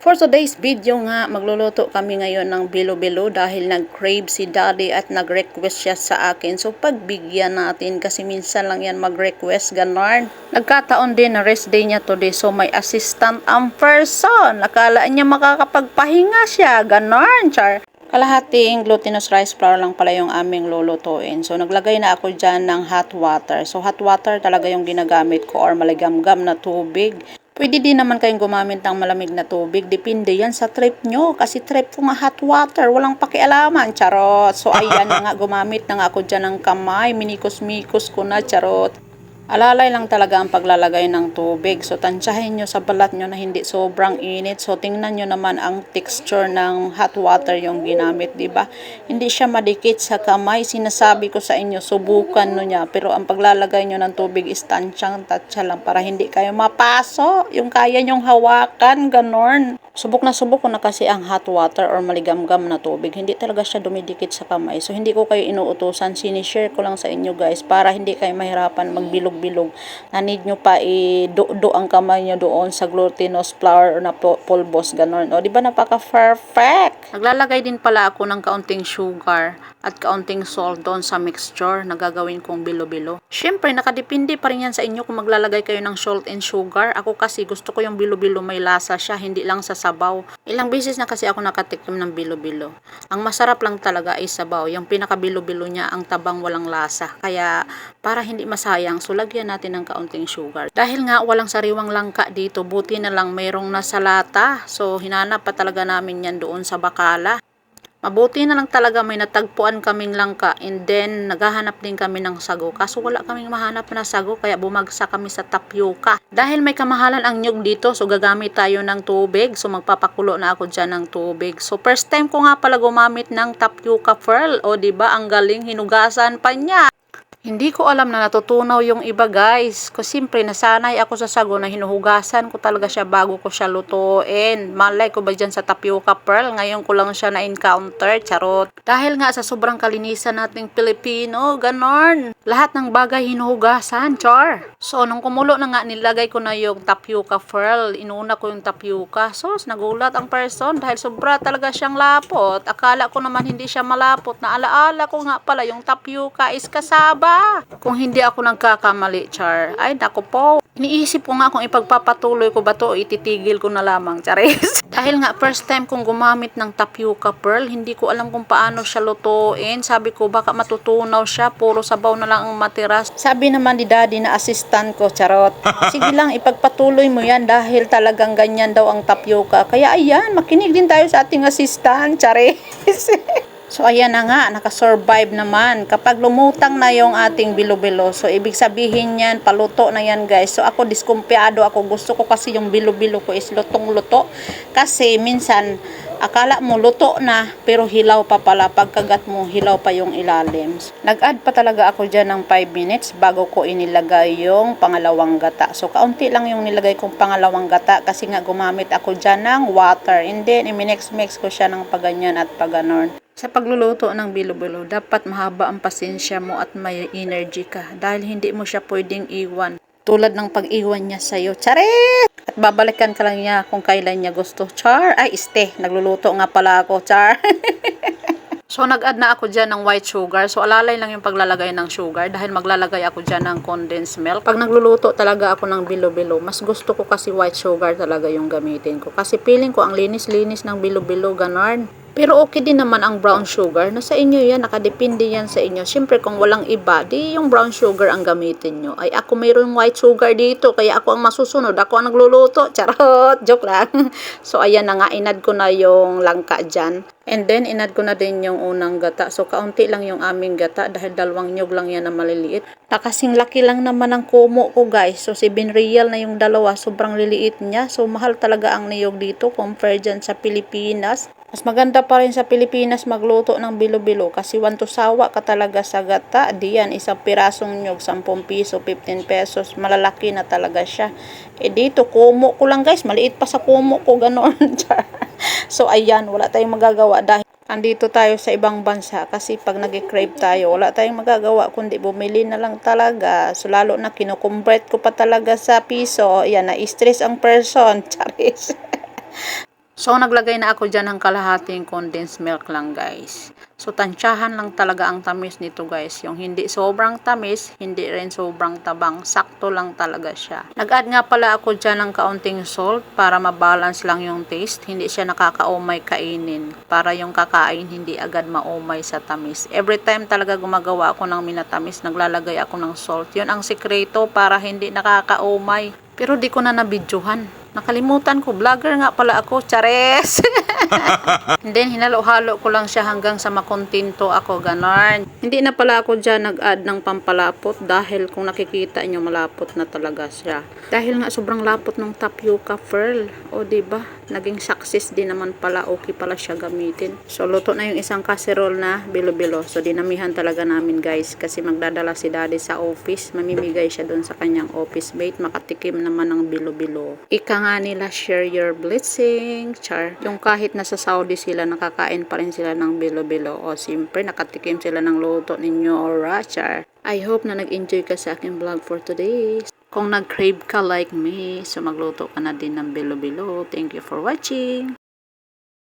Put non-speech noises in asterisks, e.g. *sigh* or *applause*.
For today's video nga, magluluto kami ngayon ng bilo-bilo dahil nag-crave si daddy at nag-request siya sa akin. So pagbigyan natin kasi minsan lang yan mag-request, ganon. Nagkataon din na rest day niya today so may assistant ang person. Akala niya makakapagpahinga siya, ganon, char. Kalahating glutinous rice flour lang pala yung aming lulutuin. So, naglagay na ako dyan ng hot water. So, hot water talaga yung ginagamit ko or maligamgam na tubig. Pwede din naman kayong gumamit ng malamig na tubig. Depende yan sa trip nyo. Kasi trip ko nga hot water. Walang pakialaman. Charot. So, ayan na nga. Gumamit na nga ako dyan ng kamay. Minikos-mikos ko na. Charot. Alalay lang talaga ang paglalagay ng tubig. So, tansyahin nyo sa balat nyo na hindi sobrang init. So, tingnan nyo naman ang texture ng hot water yung ginamit, di ba? Hindi siya madikit sa kamay. Sinasabi ko sa inyo, subukan nyo niya. Pero ang paglalagay nyo ng tubig is tansyang tansya lang para hindi kayo mapaso. Yung kaya nyong hawakan, ganon. Subok na subok ko na kasi ang hot water or maligamgam na tubig. Hindi talaga siya dumidikit sa kamay. So, hindi ko kayo inuutosan. Sinishare ko lang sa inyo guys para hindi kayo mahirapan magbilog-bilog. Na need nyo pa i-do ang kamay nyo doon sa glutinous flour na pulbos. Ganon. O, di ba napaka-perfect? Naglalagay din pala ako ng kaunting sugar at kaunting salt doon sa mixture na gagawin kong bilo-bilo. Siyempre, nakadepende pa rin yan sa inyo kung maglalagay kayo ng salt and sugar. Ako kasi gusto ko yung bilo-bilo may lasa siya, hindi lang sa sabaw. Ilang beses na kasi ako nakatikim ng bilo-bilo. Ang masarap lang talaga ay sabaw. Yung pinaka-bilo-bilo niya, ang tabang walang lasa. Kaya, para hindi masayang, so lagyan natin ng kaunting sugar. Dahil nga walang sariwang langka dito, buti na lang mayroong nasa lata. So, hinanap pa talaga namin yan doon sa bakala. Mabuti na lang talaga may natagpuan kaming langka and then naghahanap din kami ng sago. Kaso wala kaming mahanap na sago kaya bumagsak kami sa tapioca. Dahil may kamahalan ang nyug dito so gagamit tayo ng tubig. So magpapakulo na ako dyan ng tubig. So first time ko nga pala gumamit ng tapioca pearl. O ba diba, ang galing hinugasan pa niya. Hindi ko alam na natutunaw yung iba guys. Kasi siyempre nasanay ako sa sago na hinuhugasan ko talaga siya bago ko siya lutuin. Malay ko ba dyan sa tapioca pearl? Ngayon ko lang siya na-encounter. Charot. Dahil nga sa sobrang kalinisan nating Pilipino, ganon. Lahat ng bagay hinuhugasan, char. So, nung kumulo na nga, nilagay ko na yung tapioca pearl. Inuna ko yung tapioca. So, nagulat ang person dahil sobra talaga siyang lapot. Akala ko naman hindi siya malapot. Naalaala ko nga pala yung tapioca is kasaba. Kung hindi ako nagkakamali, Char. Ay, nako po. Iniisip ko nga kung ipagpapatuloy ko ba to, ititigil ko na lamang, Charis. Dahil nga first time kong gumamit ng tapioca pearl, hindi ko alam kung paano siya lutuin. Sabi ko baka matutunaw siya, puro sabaw na lang ang matira. Sabi naman ni daddy na assistant ko, charot. *laughs* Sige lang, ipagpatuloy mo yan dahil talagang ganyan daw ang tapioca. Kaya ayan, makinig din tayo sa ating assistant, Charis. *laughs* So, ayan na nga, nakasurvive naman. Kapag lumutang na yung ating bilo-bilo, so, ibig sabihin yan, paluto na yan, guys. So, ako, diskumpiyado ako. Gusto ko kasi yung bilo-bilo ko is lutong-luto. Kasi, minsan, akala mo luto na, pero hilaw pa pala. Pagkagat mo, hilaw pa yung ilalim. Nag-add pa talaga ako dyan ng 5 minutes bago ko inilagay yung pangalawang gata. So, kaunti lang yung nilagay kong pangalawang gata kasi nga gumamit ako dyan ng water. And then, iminix-mix ko siya ng paganyan at paganon. Sa pagluluto ng bilo-bilo, dapat mahaba ang pasensya mo at may energy ka dahil hindi mo siya pwedeng iwan. Tulad ng pag-iwan niya sa'yo. Charet! At babalikan ka lang niya kung kailan niya gusto. Char! Ay, este. Nagluluto nga pala ako. Char! *laughs* So, nag-add na ako dyan ng white sugar. So, alalay lang yung paglalagay ng sugar dahil maglalagay ako dyan ng condensed milk. Pag nagluluto talaga ako ng bilo-bilo, mas gusto ko kasi white sugar talaga yung gamitin ko. Kasi feeling ko ang linis-linis ng bilo-bilo, ganon. Pero okay din naman ang brown sugar. Nasa inyo yan, nakadepende yan sa inyo. Siyempre, kung walang iba, di yung brown sugar ang gamitin nyo. Ay, ako mayroong white sugar dito, kaya ako ang masusunod. Ako ang nagluluto. *laughs* Charot! Joke lang. *laughs* so, ayan na nga, inad ko na yung langka dyan. And then, inad ko na din yung unang gata. So, kaunti lang yung aming gata dahil dalawang nyug lang yan na maliliit. Nakasing laki lang naman ang kumo ko, guys. So, 7 real na yung dalawa. Sobrang liliit niya. So, mahal talaga ang niyog dito compare dyan sa Pilipinas. Mas maganda pa rin sa Pilipinas magluto ng bilo-bilo kasi wanto sawa ka talaga sa gata. Diyan, isang pirasong nyog, 10 piso, 15 pesos. Malalaki na talaga siya. Eh dito, kumo ko lang guys. Maliit pa sa kumo ko, ganon. *laughs* so ayan, wala tayong magagawa dahil andito tayo sa ibang bansa kasi pag nag-crave tayo, wala tayong magagawa kundi bumili na lang talaga. So lalo na kinukonvert ko pa talaga sa piso. Ayan, na-stress ang person. *laughs* Charis. So, naglagay na ako dyan ng kalahating condensed milk lang, guys. So, tansyahan lang talaga ang tamis nito, guys. Yung hindi sobrang tamis, hindi rin sobrang tabang. Sakto lang talaga siya. Nag-add nga pala ako dyan ng kaunting salt para mabalance lang yung taste. Hindi siya nakakaumay kainin. Para yung kakain, hindi agad maumay sa tamis. Every time talaga gumagawa ako ng minatamis, naglalagay ako ng salt. Yun ang sikreto para hindi nakakaumay. Pero di ko na nabidyohan. Nakalimutan ko, vlogger nga pala ako, chares. *laughs* *laughs* And then, hinalo-halo ko lang siya hanggang sa makontinto ako, ganon. Hindi na pala ako dyan nag-add ng pampalapot dahil kung nakikita nyo, malapot na talaga siya. Dahil nga sobrang lapot ng tapioca pearl. O, ba diba? Naging success din naman pala. Okay pala siya gamitin. So, luto na yung isang casserole na bilo-bilo. So, dinamihan talaga namin, guys. Kasi magdadala si daddy sa office. Mamimigay siya doon sa kanyang office mate. Makatikim naman ng bilo-bilo. Ika nga nila, share your blessing. Char. Yung kahit nasa Saudi sila, nakakain pa rin sila ng bilo-bilo. O, simpre, nakatikim sila ng luto ninyo. Ora, char. I hope na nag-enjoy ka sa aking vlog for today. Kung nag-crave ka like me, so magluto ka na din ng bilo-bilo. Thank you for watching.